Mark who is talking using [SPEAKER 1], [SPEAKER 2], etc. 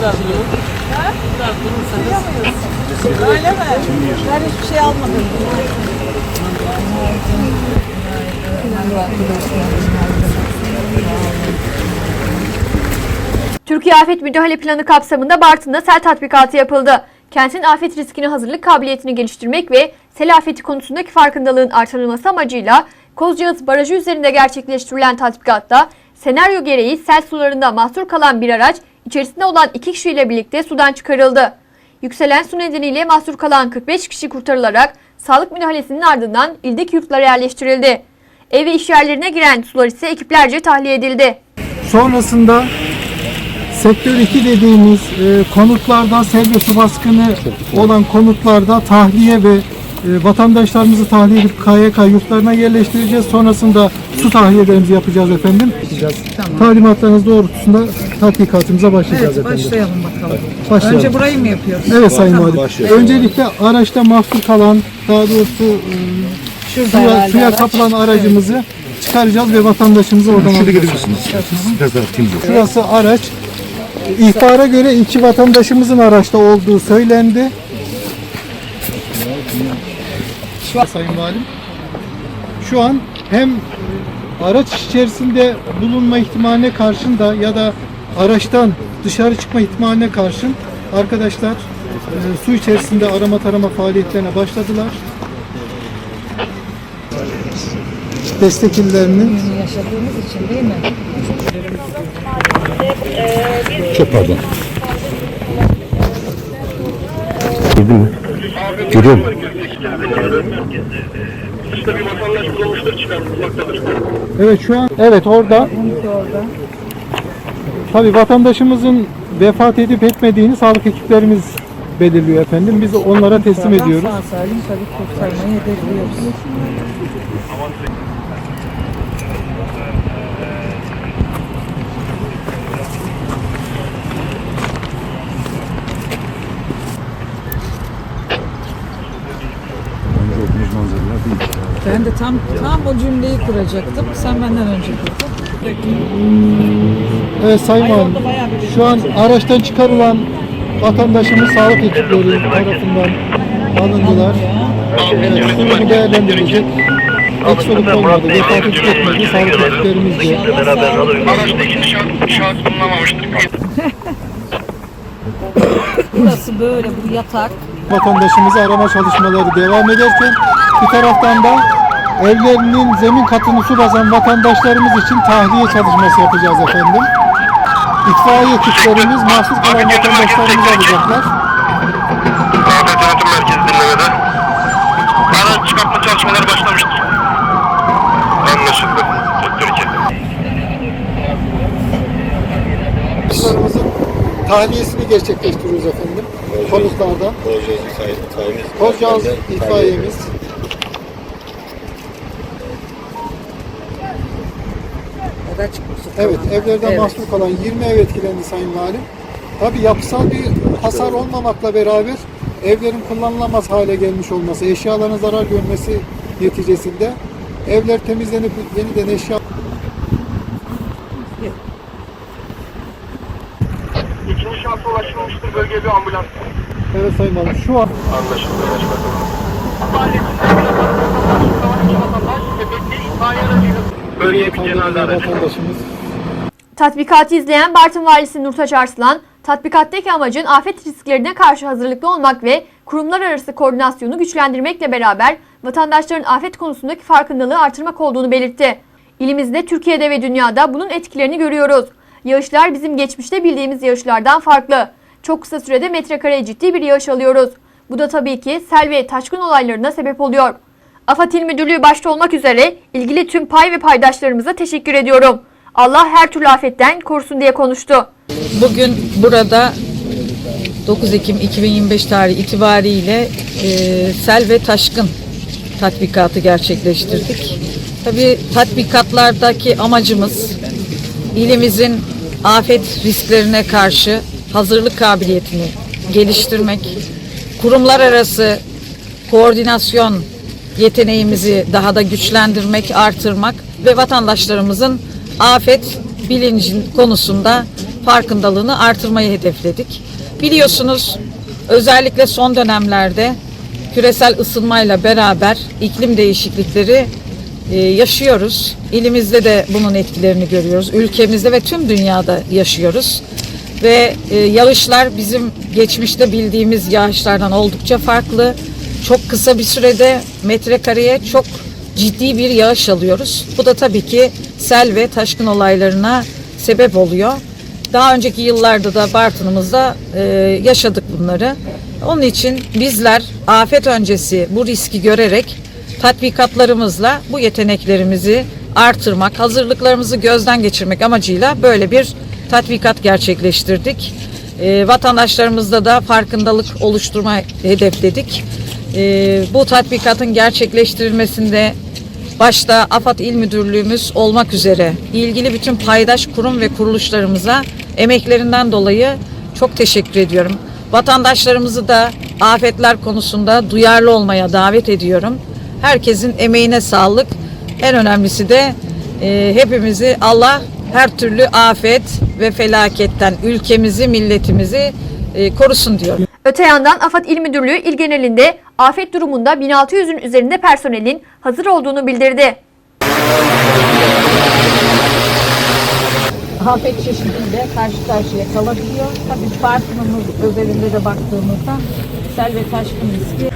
[SPEAKER 1] Biraz durun. Biraz durursanız.
[SPEAKER 2] Öyle mi? Ben hiçbir şey almadım.
[SPEAKER 3] Türkiye Afet Müdahale Planı kapsamında Bartın'da sel tatbikatı yapıldı. Kentin afet riskine hazırlık kabiliyetini geliştirmek ve sel afeti konusundaki farkındalığın artırılması amacıyla Kozcağız Barajı üzerinde gerçekleştirilen tatbikatta senaryo gereği sel sularında mahsur kalan bir araç içerisinde olan iki kişiyle birlikte sudan çıkarıldı. Yükselen su nedeniyle mahsur kalan 45 kişi kurtarılarak sağlık müdahalesinin ardından ildeki yurtlara yerleştirildi. Ev ve iş yerlerine giren sular ise ekiplerce tahliye edildi.
[SPEAKER 4] Sonrasında sektör 2 dediğimiz e, konutlarda sel ve su baskını olan konutlarda tahliye ve e, vatandaşlarımızı tahliye edip KYK yurtlarına yerleştireceğiz. Sonrasında su tahliyelerimizi yapacağız efendim. Talimatlarınız doğrultusunda tatbikatımıza başlayacağız
[SPEAKER 2] Evet
[SPEAKER 4] efendim.
[SPEAKER 2] başlayalım bakalım.
[SPEAKER 4] Başlayalım.
[SPEAKER 2] Önce burayı mı yapıyoruz?
[SPEAKER 4] Evet Sayın Valim. Öncelikle araçta mahsur kalan, daha doğrusu e,
[SPEAKER 2] Şurada
[SPEAKER 4] suya, suya
[SPEAKER 2] araç.
[SPEAKER 4] kapılan aracımızı çıkaracağız ve vatandaşımızı oradan alacağız.
[SPEAKER 5] Biraz daha atayım.
[SPEAKER 4] Şurası araç. İhbara göre iki vatandaşımızın araçta olduğu söylendi. Şu an Sayın Valim. Şu an hem araç içerisinde bulunma ihtimaline karşın da ya da araçtan dışarı çıkma ihtimaline karşın arkadaşlar e, su içerisinde arama tarama faaliyetlerine başladılar. Destek illerinin
[SPEAKER 2] Yaşadığımız için değil mi?
[SPEAKER 5] Çok pardon. Girdin mi? Görüyor musun?
[SPEAKER 4] Evet şu an evet orada. Tabii vatandaşımızın vefat edip etmediğini sağlık ekiplerimiz belirliyor efendim. Biz onlara teslim ediyoruz.
[SPEAKER 2] Sağ salim tabii kurtarmayı hedefliyoruz. Ben de tam tam o cümleyi kuracaktım. Sen benden önce kurdun.
[SPEAKER 4] Evet Sayın Valim, şu an araçtan çıkarılan vatandaşımız sağlık ekipleri tarafından alındılar. Evet, durumu değerlendirilecek. Ek soluk olmadı, vefat etmedi. Sağlık ekiplerimiz de
[SPEAKER 6] Araçta hiçbir şahıs, şahıs bulunamamıştır.
[SPEAKER 2] Burası böyle bu yatak.
[SPEAKER 4] vatandaşımızı arama çalışmaları devam ederken bir taraftan da evlerinin zemin katını su basan vatandaşlarımız için tahliye çalışması yapacağız efendim. İtfaiye ekiplerimiz mahsur kalan vatandaşlarımızı alacaklar.
[SPEAKER 6] Afet Yönetim Merkezi dinlemede. Araç çıkartma çalışmaları başlamıştır. Anlaşıldı. Sektör 2.
[SPEAKER 4] Vatandaşlarımızın tahliyesini gerçekleştiriyoruz efendim. Konutlarda. Kozcağız itfaiyemiz.
[SPEAKER 2] O da çıkmış.
[SPEAKER 4] Evet, evlerden
[SPEAKER 2] Evet.
[SPEAKER 4] mahsur kalan 20 ev etkilendi Sayın Valim. Tabi yapısal bir hasar olmamakla beraber evlerin kullanılamaz hale gelmiş olması, eşyaların zarar görmesi neticesinde evler temizlenip yeniden eşya
[SPEAKER 6] İkinci şansa ulaşılmıştır. Bölgeye bir ambulans.
[SPEAKER 4] Evet Sayın Valim şu an
[SPEAKER 6] Anlaşıldı. Bölgeye bir cenaze aracı.
[SPEAKER 3] Tatbikatı izleyen Bartın Valisi Nurtaç Arslan, tatbikattaki amacın afet risklerine karşı hazırlıklı olmak ve kurumlar arası koordinasyonu güçlendirmekle beraber vatandaşların afet konusundaki farkındalığı artırmak olduğunu belirtti. İlimizde, Türkiye'de ve dünyada bunun etkilerini görüyoruz. Yağışlar bizim geçmişte bildiğimiz yağışlardan farklı. Çok kısa sürede metrekareye ciddi bir yağış alıyoruz. Bu da tabii ki sel ve taşkın olaylarına sebep oluyor. AFAD İl Müdürlüğü başta olmak üzere ilgili tüm pay ve paydaşlarımıza teşekkür ediyorum. Allah her türlü afetten korusun diye konuştu.
[SPEAKER 2] Bugün burada 9 Ekim 2025 tarihi itibariyle e, sel ve taşkın tatbikatı gerçekleştirdik. Tabii tatbikatlardaki amacımız ilimizin afet risklerine karşı hazırlık kabiliyetini geliştirmek, kurumlar arası koordinasyon yeteneğimizi daha da güçlendirmek, artırmak ve vatandaşlarımızın afet bilincin konusunda farkındalığını artırmayı hedefledik. Biliyorsunuz özellikle son dönemlerde küresel ısınmayla beraber iklim değişiklikleri e, yaşıyoruz. İlimizde de bunun etkilerini görüyoruz. Ülkemizde ve tüm dünyada yaşıyoruz. Ve e, yağışlar bizim geçmişte bildiğimiz yağışlardan oldukça farklı. Çok kısa bir sürede metrekareye çok ciddi bir yağış alıyoruz. Bu da tabii ki sel ve taşkın olaylarına sebep oluyor. Daha önceki yıllarda da Bartın'ımızda e, yaşadık bunları. Onun için bizler afet öncesi bu riski görerek tatbikatlarımızla bu yeteneklerimizi artırmak, hazırlıklarımızı gözden geçirmek amacıyla böyle bir tatbikat gerçekleştirdik. E, vatandaşlarımızda da farkındalık oluşturma hedefledik. E, bu tatbikatın gerçekleştirilmesinde başta AFAD İl Müdürlüğümüz olmak üzere ilgili bütün paydaş kurum ve kuruluşlarımıza emeklerinden dolayı çok teşekkür ediyorum. Vatandaşlarımızı da afetler konusunda duyarlı olmaya davet ediyorum. Herkesin emeğine sağlık. En önemlisi de e, hepimizi Allah her türlü afet ve felaketten ülkemizi, milletimizi e, korusun diyorum.
[SPEAKER 3] Öte yandan AFAD İl Müdürlüğü il genelinde afet durumunda 1600'ün üzerinde personelin hazır olduğunu bildirdi.
[SPEAKER 2] afet çeşidiyle karşı karşıya kalabiliyor. Tabii Bartın'ımız özelinde de baktığımızda sel ve taşkın riski